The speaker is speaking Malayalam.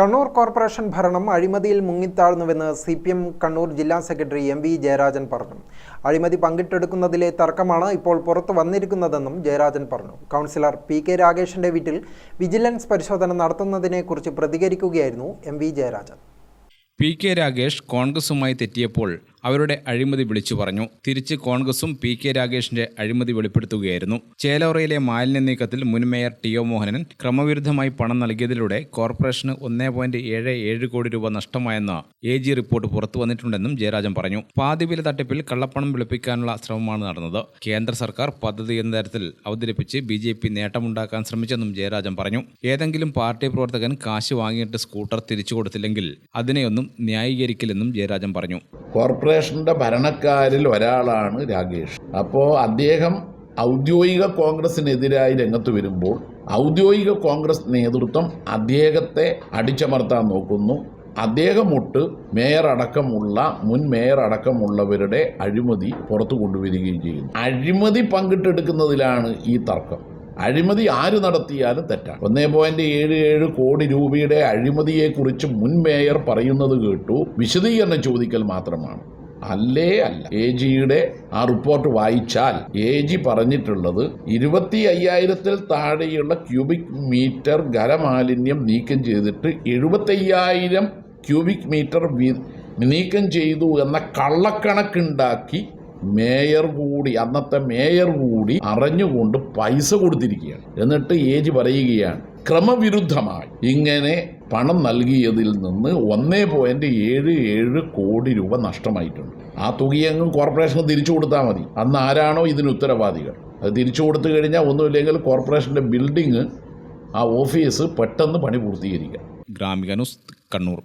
കണ്ണൂർ കോർപ്പറേഷൻ ഭരണം അഴിമതിയിൽ മുങ്ങിത്താഴ്ന്നുവെന്ന് സി പി എം കണ്ണൂർ ജില്ലാ സെക്രട്ടറി എം വി ജയരാജൻ പറഞ്ഞു. അഴിമതി പങ്കിട്ടെടുക്കുന്നതിലെ തർക്കമാണ് ഇപ്പോൾ പുറത്തു വന്നിരിക്കുന്നതെന്നും ജയരാജൻ പറഞ്ഞു. കൗൺസിലർ പി കെ രാഗേഷിന്റെ വീട്ടിൽ വിജിലൻസ് പരിശോധന നടത്തുന്നതിനെക്കുറിച്ച് പ്രതികരിക്കുകയായിരുന്നു M V Jayarajan. P K Ragesh കോൺഗ്രസുമായി തെറ്റിയപ്പോൾ അവരുടെ അഴിമതി വിളിച്ചു പറഞ്ഞു. തിരിച്ച് കോൺഗ്രസും പി കെ രാഗേഷിന്റെ അഴിമതി വെളിപ്പെടുത്തുകയായിരുന്നു. ചേലോറയിലെ മാലിന്യ നീക്കത്തിൽ മുൻ മേയർ ടി ഒ മോഹനൻ ക്രമവിരുദ്ധമായി പണം നൽകിയതിലൂടെ കോർപ്പറേഷന് ഒന്നേ പോയിന്റ് ഏഴ് ഏഴ് കോടി രൂപ നഷ്ടമായെന്ന എ ജി റിപ്പോർട്ട് പുറത്തു വന്നിട്ടുണ്ടെന്നും ജയരാജൻ പറഞ്ഞു. പാതിവില തട്ടിപ്പിൽ കള്ളപ്പണം വെളുപ്പിക്കാനുള്ള ശ്രമമാണ് നടന്നത്. കേന്ദ്ര സർക്കാർ പദ്ധതി എന്ന തരത്തിൽ അവതരിപ്പിച്ച് ബി ജെ പി നേട്ടമുണ്ടാക്കാൻ ശ്രമിച്ചെന്നും ജയരാജൻ പറഞ്ഞു. ഏതെങ്കിലും പാർട്ടി പ്രവർത്തകൻ കാശ് വാങ്ങിയിട്ട് സ്കൂട്ടർ തിരിച്ചു കൊടുത്തില്ലെങ്കിൽ അതിനെയൊന്നും ന്യായീകരിക്കില്ലെന്നും ജയരാജൻ പറഞ്ഞു. കോർപ്പറേഷന്റെ ഭരണക്കാരിൽ ഒരാളാണ് രാകേഷ്. അപ്പോൾ അദ്ദേഹം ഔദ്യോഗിക കോൺഗ്രസിനെതിരായി രംഗത്ത് വരുമ്പോൾ ഔദ്യോഗിക കോൺഗ്രസ് നേതൃത്വം അദ്ദേഹത്തെ അടിച്ചമർത്താൻ നോക്കുന്നു. അദ്ദേഹം അദ്ദേഹമൊട്ട് മേയർ അടക്കമുള്ള മുൻ മേയർ അടക്കമുള്ളവരുടെ അഴിമതി പുറത്തു കൊണ്ടുവരികയും ചെയ്യുന്നു. അഴിമതി പങ്കിട്ടെടുക്കുന്നതിലാണ് ഈ തർക്കം. അഴിമതി ആര് നടത്തിയാലും തെറ്റാണ്. ഒന്നേ പോയിന്റ് ഏഴ് ഏഴ് കോടി രൂപയുടെ അഴിമതിയെ കുറിച്ച് മുൻ മേയർ പറയുന്നത് കേട്ടു. വിശദീകരണം ചോദിക്കൽ മാത്രമാണ്. അല്ലേ അല്ല. എ ജിയുടെ ആ റിപ്പോർട്ട് വായിച്ചാൽ എ ജി പറഞ്ഞിട്ടുള്ളത് ഇരുപത്തി അയ്യായിരത്തിൽ താഴെയുള്ള ക്യൂബിക് മീറ്റർ ഖരമാലിന്യം നീക്കം ചെയ്തിട്ട് എഴുപത്തയ്യായിരം ക്യൂബിക് മീറ്റർ നീക്കം ചെയ്തു എന്ന കള്ളക്കണക്കുണ്ടാക്കി മേയർ കൂടി അന്നത്തെ മേയർ കൂടി അറിഞ്ഞുകൊണ്ട് പൈസ കൊടുത്തിരിക്കുകയാണ്. എന്നിട്ട് ഏജ് പറയുകയാണ് ക്രമവിരുദ്ധമായി ഇങ്ങനെ പണം നൽകിയതിൽ നിന്ന് ഒന്നേ പോയിന്റ് ഏഴ് ഏഴ് കോടി രൂപ നഷ്ടമായിട്ടുണ്ട്. ആ തുകയങ്ങ് കോർപ്പറേഷന് തിരിച്ചു കൊടുത്താൽ മതി. അന്ന് ആരാണോ ഇതിന് ഉത്തരവാദികൾ? അത് തിരിച്ചു കൊടുത്തു കഴിഞ്ഞാൽ ഒന്നുമില്ലെങ്കിൽ കോർപ്പറേഷന്റെ ബിൽഡിങ് ആ ഓഫീസ് പെട്ടെന്ന് പണി പൂർത്തീകരിക്കാം. ഗ്രാമിക ന്യൂസ് കണ്ണൂർ.